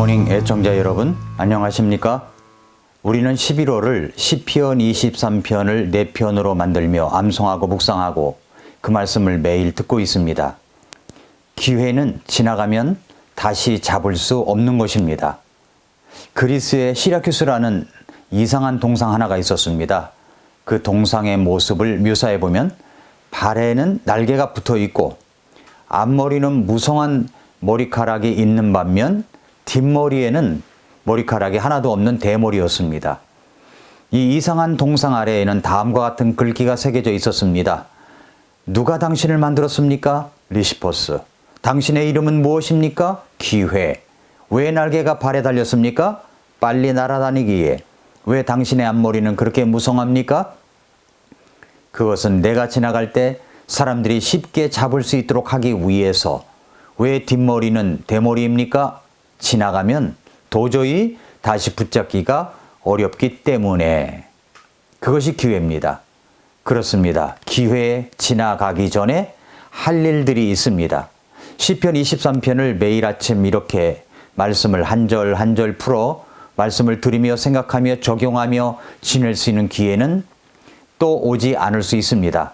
굿모닝 애청자 여러분 안녕하십니까? 우리는 11월을 시편 23편을 4편으로 만들며 암송하고 묵상하고 그 말씀을 매일 듣고 있습니다. 기회는 지나가면 다시 잡을 수 없는 것입니다. 그리스의 시라큐스라는 이상한 동상 하나가 있었습니다. 그 동상의 모습을 묘사해 보면 발에는 날개가 붙어 있고 앞머리는 무성한 머리카락이 있는 반면 뒷머리에는 머리카락이 하나도 없는 대머리였습니다. 이 이상한 동상 아래에는 다음과 같은 글귀가 새겨져 있었습니다. 누가 당신을 만들었습니까? 리시퍼스. 당신의 이름은 무엇입니까? 기회. 왜 날개가 발에 달렸습니까? 빨리 날아다니기에. 왜 당신의 앞머리는 그렇게 무성합니까? 그것은 내가 지나갈 때 사람들이 쉽게 잡을 수 있도록 하기 위해서 왜 뒷머리는 대머리입니까? 지나가면 도저히 다시 붙잡기가 어렵기 때문에 그것이 기회입니다. 그렇습니다. 기회에 지나가기 전에 할 일들이 있습니다. 시편 23편을 매일 아침 이렇게 말씀을 한 절 한 절 풀어 말씀을 들으며 생각하며 적용하며 지낼 수 있는 기회는 또 오지 않을 수 있습니다.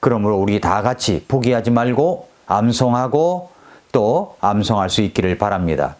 그러므로 우리 다 같이 포기하지 말고 암송하고 또 암송할 수 있기를 바랍니다.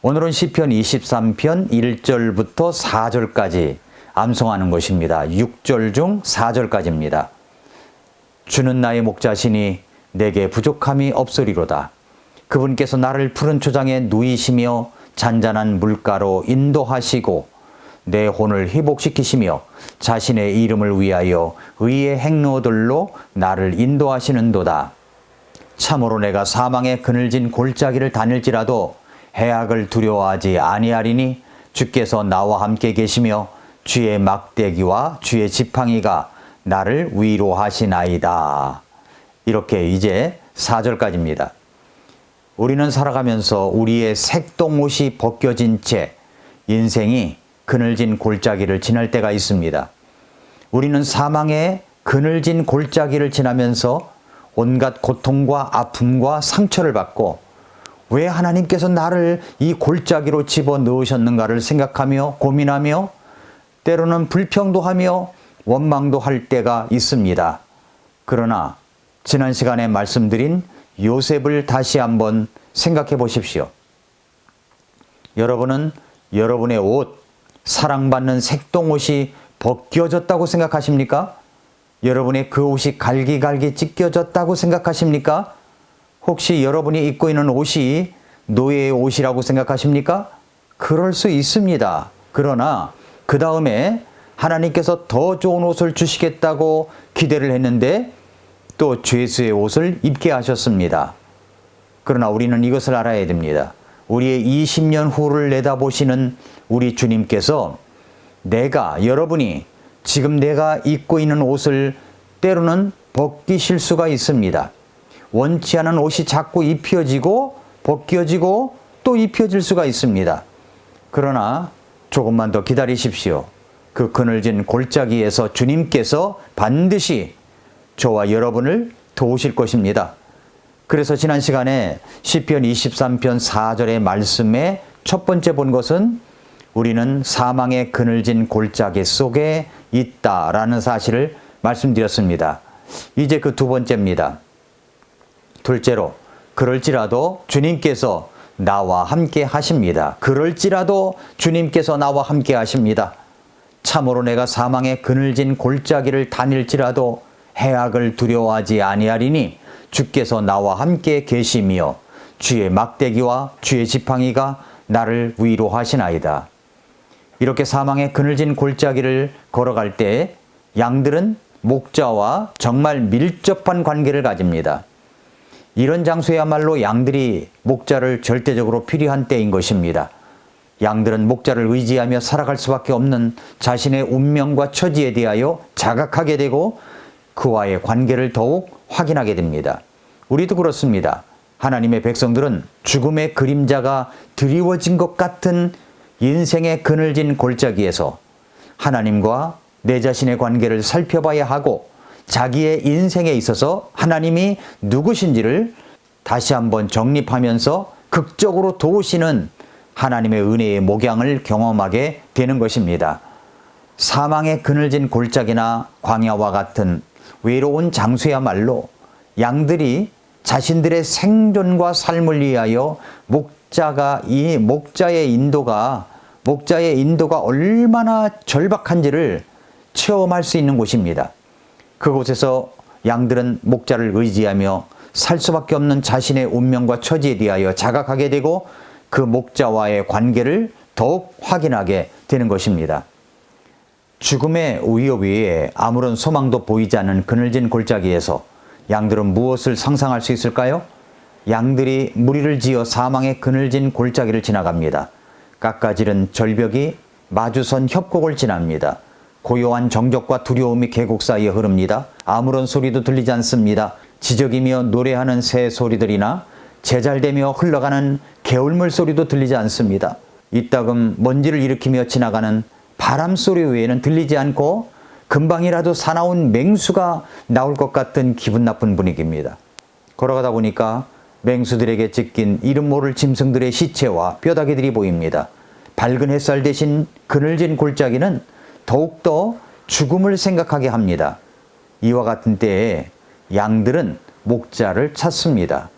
오늘은 시편 23편 1절부터 4절까지 암송하는 것입니다. 6절 중 4절까지입니다. 주는 나의 목자시니 내게 부족함이 없으리로다. 그분께서 나를 푸른 초장에 누이시며 잔잔한 물가로 인도하시고 내 혼을 회복시키시며 자신의 이름을 위하여 의의 행로들로 나를 인도하시는도다. 참으로 내가 사망의 그늘진 골짜기를 다닐지라도 해악을 두려워하지 아니하리니 주께서 나와 함께 계시며 주의 막대기와 주의 지팡이가 나를 위로하시나이다. 이렇게 이제 4절까지입니다. 우리는 살아가면서 우리의 색동옷이 벗겨진 채 인생이 그늘진 골짜기를 지날 때가 있습니다. 우리는 사망의 그늘진 골짜기를 지나면서 온갖 고통과 아픔과 상처를 받고 왜 하나님께서 나를 이 골짜기로 집어 넣으셨는가를 생각하며 고민하며 때로는 불평도 하며 원망도 할 때가 있습니다. 그러나 지난 시간에 말씀드린 요셉을 다시 한번 생각해 보십시오. 여러분은 여러분의 옷, 사랑받는 색동옷이 벗겨졌다고 생각하십니까? 여러분의 그 옷이 갈기갈기 찢겨졌다고 생각하십니까? 혹시 여러분이 입고 있는 옷이 노예의 옷이라고 생각하십니까? 그럴 수 있습니다. 그러나 그 다음에 하나님께서 더 좋은 옷을 주시겠다고 기대를 했는데 또 죄수의 옷을 입게 하셨습니다. 그러나 우리는 이것을 알아야 됩니다. 우리의 20년 후를 내다보시는 우리 주님께서 내가 여러분이 지금 내가 입고 있는 옷을 때로는 벗기실 수가 있습니다. 원치 않은 옷이 자꾸 입혀지고 벗겨지고 또 입혀질 수가 있습니다. 그러나 조금만 더 기다리십시오. 그 그늘진 골짜기에서 주님께서 반드시 저와 여러분을 도우실 것입니다. 그래서 지난 시간에 시편 23편 4절의 말씀에 첫 번째 본 것은 우리는 사망의 그늘진 골짜기 속에 있다라는 사실을 말씀드렸습니다. 이제 그 두 번째입니다. 둘째로 그럴지라도 주님께서 나와 함께 하십니다. 그럴지라도 주님께서 나와 함께 하십니다. 참으로 내가 사망의 그늘진 골짜기를 다닐지라도 해악을 두려워하지 아니하리니 주께서 나와 함께 계시며 주의 막대기와 주의 지팡이가 나를 위로하시나이다. 이렇게 사망의 그늘진 골짜기를 걸어갈 때 양들은 목자와 정말 밀접한 관계를 가집니다. 이런 장소야말로 양들이 목자를 절대적으로 필요한 때인 것입니다. 양들은 목자를 의지하며 살아갈 수밖에 없는 자신의 운명과 처지에 대하여 자각하게 되고 그와의 관계를 더욱 확인하게 됩니다. 우리도 그렇습니다. 하나님의 백성들은 죽음의 그림자가 드리워진 것 같은 인생의 그늘진 골짜기에서 하나님과 내 자신의 관계를 살펴봐야 하고 자기의 인생에 있어서 하나님이 누구신지를 다시 한번 정립하면서 극적으로 도우시는 하나님의 은혜의 목양을 경험하게 되는 것입니다. 사망의 그늘진 골짜기나 광야와 같은 외로운 장소야말로 양들이 자신들의 생존과 삶을 위하여 목자가 이 목자의 인도가 목자의 인도가 얼마나 절박한지를 체험할 수 있는 곳입니다. 그곳에서 양들은 목자를 의지하며 살 수밖에 없는 자신의 운명과 처지에 대하여 자각하게 되고 그 목자와의 관계를 더욱 확인하게 되는 것입니다. 죽음의 위협 위에 아무런 소망도 보이지 않는 그늘진 골짜기에서 양들은 무엇을 상상할 수 있을까요? 양들이 무리를 지어 사망의 그늘진 골짜기를 지나갑니다. 깎아지른 절벽이 마주선 협곡을 지납니다. 고요한 정적과 두려움이 계곡 사이에 흐릅니다. 아무런 소리도 들리지 않습니다. 지적이며 노래하는 새 소리들이나 제잘되며 흘러가는 개울물 소리도 들리지 않습니다. 이따금 먼지를 일으키며 지나가는 바람 소리 외에는 들리지 않고 금방이라도 사나운 맹수가 나올 것 같은 기분 나쁜 분위기입니다. 걸어가다 보니까 맹수들에게 찢긴 이름 모를 짐승들의 시체와 뼈다귀들이 보입니다. 밝은 햇살 대신 그늘진 골짜기는 더욱더 죽음을 생각하게 합니다. 이와 같은 때에 양들은 목자를 찾습니다.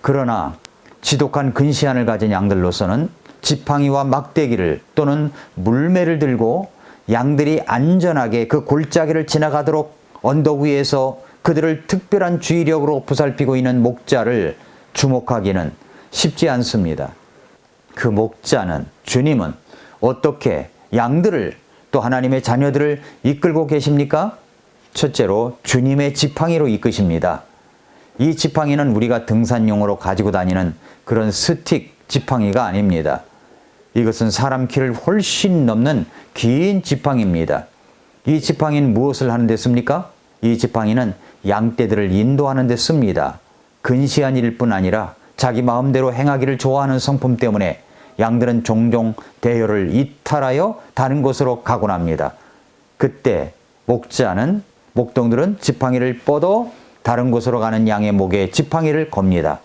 그러나 지독한 근시안을 가진 양들로서는 지팡이와 막대기를 또는 물매를 들고 양들이 안전하게 그 골짜기를 지나가도록 언덕 위에서 그들을 특별한 주의력으로 보살피고 있는 목자를 주목하기는 쉽지 않습니다. 그 목자는 주님은 어떻게 양들을 또 하나님의 자녀들을 이끌고 계십니까? 첫째로 주님의 지팡이로 이끄십니다. 이 지팡이는 우리가 등산용으로 가지고 다니는 그런 스틱 지팡이가 아닙니다. 이것은 사람 키를 훨씬 넘는 긴 지팡이입니다. 이 지팡이는 무엇을 하는 데 씁니까? 이 지팡이는 양떼들을 인도하는 데 씁니다. 근시한 일뿐 아니라 자기 마음대로 행하기를 좋아하는 성품 때문에 양들은 종종 대열을 이탈하여 다른 곳으로 가곤 합니다. 그때 목자는 목동들은 지팡이를 뻗어 다른 곳으로 가는 양의 목에 지팡이를 겁니다.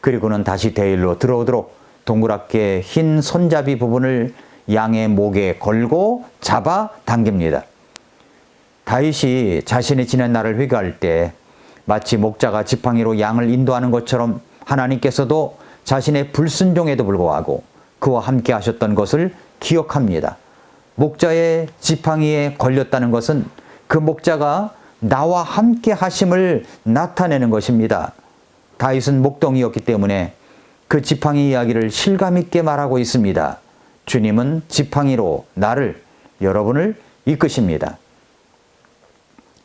그리고는 다시 대일로 들어오도록 동그랗게 흰 손잡이 부분을 양의 목에 걸고 잡아 당깁니다. 다윗이 자신의 지난 날을 회개할 때 마치 목자가 지팡이로 양을 인도하는 것처럼 하나님께서도 자신의 불순종에도 불구하고 그와 함께 하셨던 것을 기억합니다. 목자의 지팡이에 걸렸다는 것은 그 목자가 나와 함께 하심을 나타내는 것입니다. 다윗은 목동이었기 때문에 그 지팡이 이야기를 실감 있게 말하고 있습니다. 주님은 지팡이로 나를 여러분을 이끄십니다.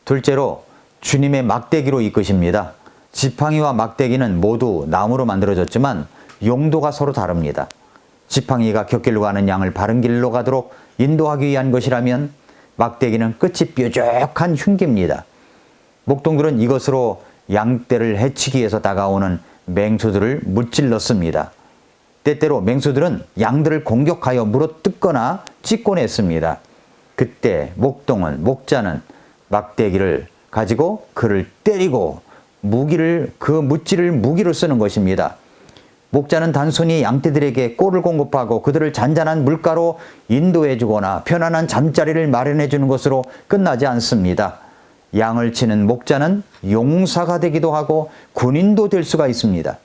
둘째로 주님의 막대기로 이끄십니다. 지팡이와 막대기는 모두 나무로 만들어졌지만 용도가 서로 다릅니다. 지팡이가 곁길로 가는 양을 바른 길로 가도록 인도하기 위한 것이라면 막대기는 끝이 뾰족한 흉기입니다. 목동들은 이것으로 양떼를 해치기 위해서 다가오는 맹수들을 무찔렀습니다. 때때로 맹수들은 양들을 공격하여 물어 뜯거나 찢곤 했습니다. 그때 목동은 목자는 막대기를 가지고 그를 때리고 무기를 그 무찌를 무기로 쓰는 것입니다. 목자는 단순히 양떼들에게 꼴을 공급하고 그들을 잔잔한 물가로 인도해 주거나 편안한 잠자리를 마련해 주는 것으로 끝나지 않습니다. 양을 치는 목자는 용사가 되기도 하고 군인도 될 수가 있습니다.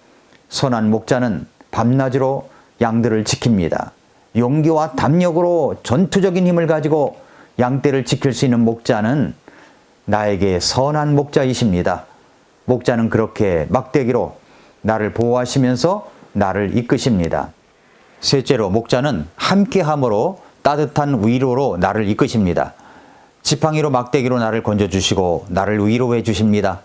선한 목자는 밤낮으로 양들을 지킵니다. 용기와 담력으로 전투적인 힘을 가지고 양떼를 지킬 수 있는 목자는 나에게 선한 목자이십니다. 목자는 그렇게 막대기로 나를 보호하시면서 나를 이끄십니다. 셋째로 목자는 함께함으로 따뜻한 위로로 나를 이끄십니다. 지팡이로 막대기로 나를 건져주시고 나를 위로해 주십니다.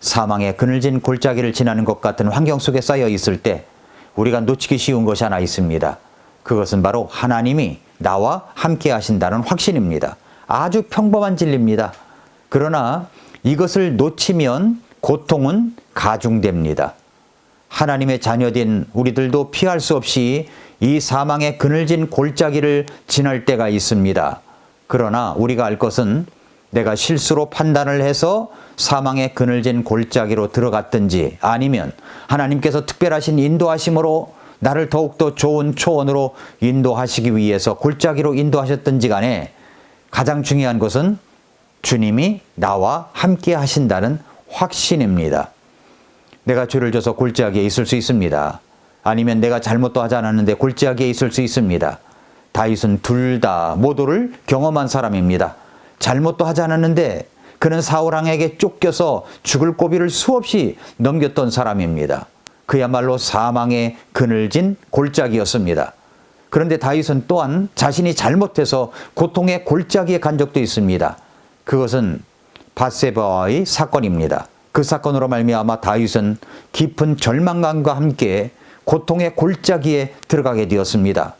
사망의 그늘진 골짜기를 지나는 것 같은 환경 속에 쌓여 있을 때 우리가 놓치기 쉬운 것이 하나 있습니다. 그것은 바로 하나님이 나와 함께 하신다는 확신입니다. 아주 평범한 진리입니다. 그러나 이것을 놓치면 고통은 가중됩니다. 하나님의 자녀된 우리들도 피할 수 없이 이 사망의 그늘진 골짜기를 지날 때가 있습니다. 그러나 우리가 알 것은 내가 실수로 판단을 해서 사망의 그늘진 골짜기로 들어갔든지 아니면 하나님께서 특별하신 인도하심으로 나를 더욱더 좋은 초원으로 인도하시기 위해서 골짜기로 인도하셨던지 간에 가장 중요한 것은 주님이 나와 함께 하신다는 확신입니다. 내가 죄를 져서 골짜기에 있을 수 있습니다. 아니면 내가 잘못도 하지 않았는데 골짜기에 있을 수 있습니다. 다윗은 둘 다 모두를 경험한 사람입니다. 잘못도 하지 않았는데 그는 사울왕에게 쫓겨서 죽을 고비를 수없이 넘겼던 사람입니다. 그야말로 사망의 그늘진 골짜기였습니다. 그런데 다윗은 또한 자신이 잘못해서 고통의 골짜기에 간 적도 있습니다. 그것은 바세바와의 사건입니다. 그 사건으로 말미암아 다윗은 깊은 절망감과 함께 고통의 골짜기에 들어가게 되었습니다.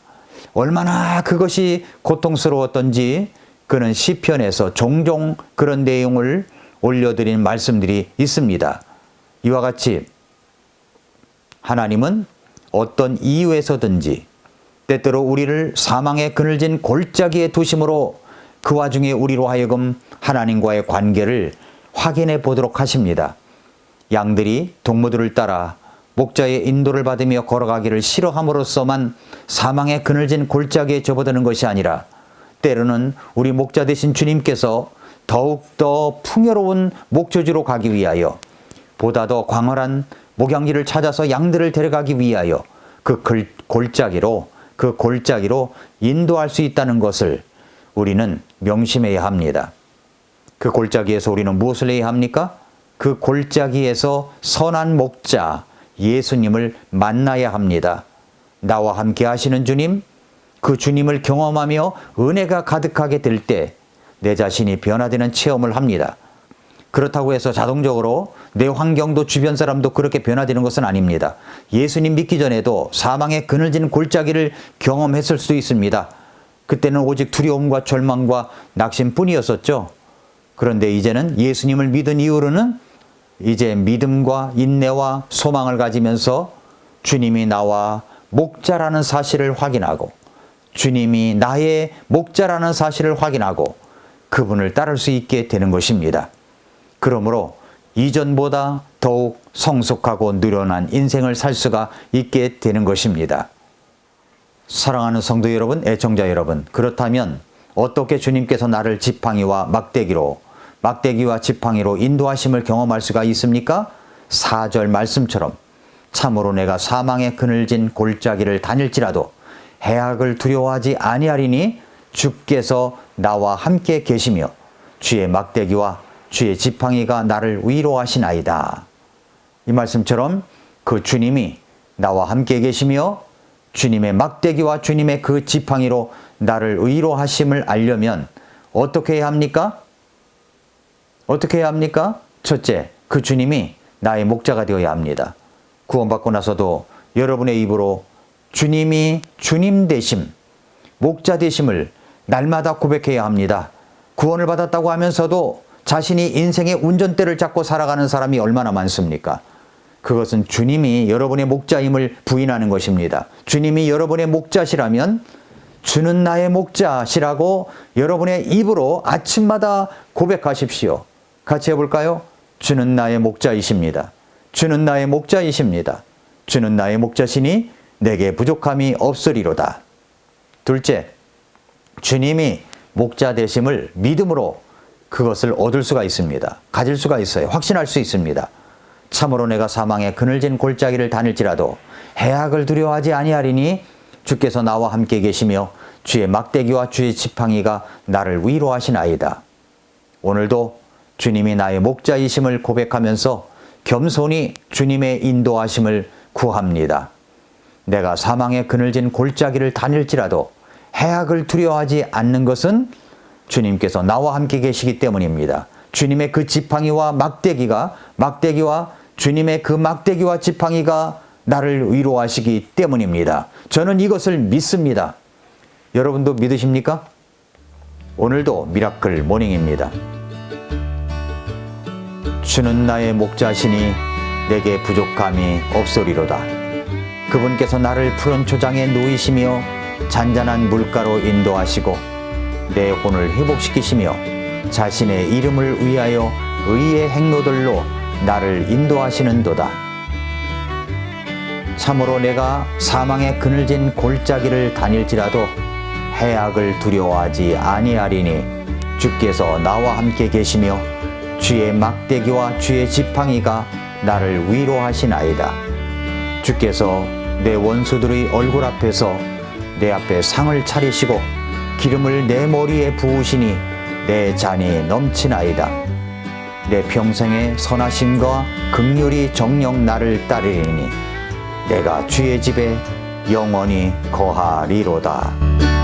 얼마나 그것이 고통스러웠던지 그는 시편에서 종종 그런 내용을 올려드린 말씀들이 있습니다. 이와 같이 하나님은 어떤 이유에서든지 때때로 우리를 사망의 그늘진 골짜기에 두심으로 그 와중에 우리로 하여금 하나님과의 관계를 확인해 보도록 하십니다. 양들이 동무들을 따라 목자의 인도를 받으며 걸어가기를 싫어함으로써만 사망의 그늘진 골짜기에 접어드는 것이 아니라 때로는 우리 목자 되신 주님께서 더욱더 풍요로운 목초지로 가기 위하여 보다 더 광활한 목양지를 찾아서 양들을 데려가기 위하여 그 골짜기로 그 골짜기로 인도할 수 있다는 것을 우리는 명심해야 합니다. 그 골짜기에서 우리는 무엇을 해야 합니까? 그 골짜기에서 선한 목자 예수님을 만나야 합니다. 나와 함께 하시는 주님, 그 주님을 경험하며 은혜가 가득하게 될 때 내 자신이 변화되는 체험을 합니다. 그렇다고 해서 자동적으로 내 환경도 주변 사람도 그렇게 변화되는 것은 아닙니다. 예수님 믿기 전에도 사망의 그늘진 골짜기를 경험했을 수도 있습니다. 그때는 오직 두려움과 절망과 낙심뿐이었었죠. 그런데 이제는 예수님을 믿은 이후로는 이제 믿음과 인내와 소망을 가지면서 주님이 나와 목자라는 사실을 확인하고 주님이 나의 목자라는 사실을 확인하고 그분을 따를 수 있게 되는 것입니다. 그러므로 이전보다 더욱 성숙하고 늘어난 인생을 살 수가 있게 되는 것입니다. 사랑하는 성도 여러분, 애청자 여러분, 그렇다면 어떻게 주님께서 나를 지팡이와 막대기로, 막대기와 지팡이로 인도하심을 경험할 수가 있습니까? 4절 말씀처럼 참으로 내가 사망의 그늘진 골짜기를 다닐지라도 해악을 두려워하지 아니하리니 주께서 나와 함께 계시며 주의 막대기와 주의 지팡이가 나를 위로하시나이다. 이 말씀처럼 그 주님이 나와 함께 계시며 주님의 막대기와 주님의 그 지팡이로 나를 위로하심을 알려면 어떻게 해야 합니까? 어떻게 해야 합니까? 첫째, 그 주님이 나의 목자가 되어야 합니다. 구원받고 나서도 여러분의 입으로 주님이 주님 되심, 목자 되심을 날마다 고백해야 합니다. 구원을 받았다고 하면서도 자신이 인생의 운전대를 잡고 살아가는 사람이 얼마나 많습니까? 그것은 주님이 여러분의 목자임을 부인하는 것입니다. 주님이 여러분의 목자시라면 주는 나의 목자시라고 여러분의 입으로 아침마다 고백하십시오. 같이 해볼까요? 주는 나의 목자이십니다. 주는 나의 목자이십니다. 주는 나의 목자시니 내게 부족함이 없으리로다. 둘째, 주님이 목자 되심을 믿음으로 그것을 얻을 수가 있습니다. 가질 수가 있어요. 확신할 수 있습니다. 참으로 내가 사망의 그늘진 골짜기를 다닐지라도 해악을 두려워하지 아니하리니 주께서 나와 함께 계시며 주의 막대기와 주의 지팡이가 나를 위로하시나이다. 오늘도 주님이 나의 목자이심을 고백하면서 겸손히 주님의 인도하심을 구합니다. 내가 사망의 그늘진 골짜기를 다닐지라도 해악을 두려워하지 않는 것은 주님께서 나와 함께 계시기 때문입니다. 주님의 그 지팡이와 막대기가 막대기와 주님의 그 막대기와 지팡이가 나를 위로하시기 때문입니다. 저는 이것을 믿습니다. 여러분도 믿으십니까? 오늘도 미라클 모닝입니다. 주는 나의 목자시니 내게 부족함이 없으리로다. 그분께서 나를 푸른 초장에 누이시며 잔잔한 물가로 인도하시고 내 혼을 회복시키시며 자신의 이름을 위하여 의의 행로들로 나를 인도하시는도다. 참으로 내가 사망의 그늘진 골짜기를 다닐지라도 해악을 두려워하지 아니하리니 주께서 나와 함께 계시며 주의 막대기와 주의 지팡이가 나를 위로하시나이다. 주께서 내 원수들의 얼굴 앞에서 내 앞에 상을 차리시고 기름을 내 머리에 부으시니 내 잔이 넘치나이다. 내 평생의 선하심과 극률이 정령 나를 따르리니 내가 주의 집에 영원히 거하리로다.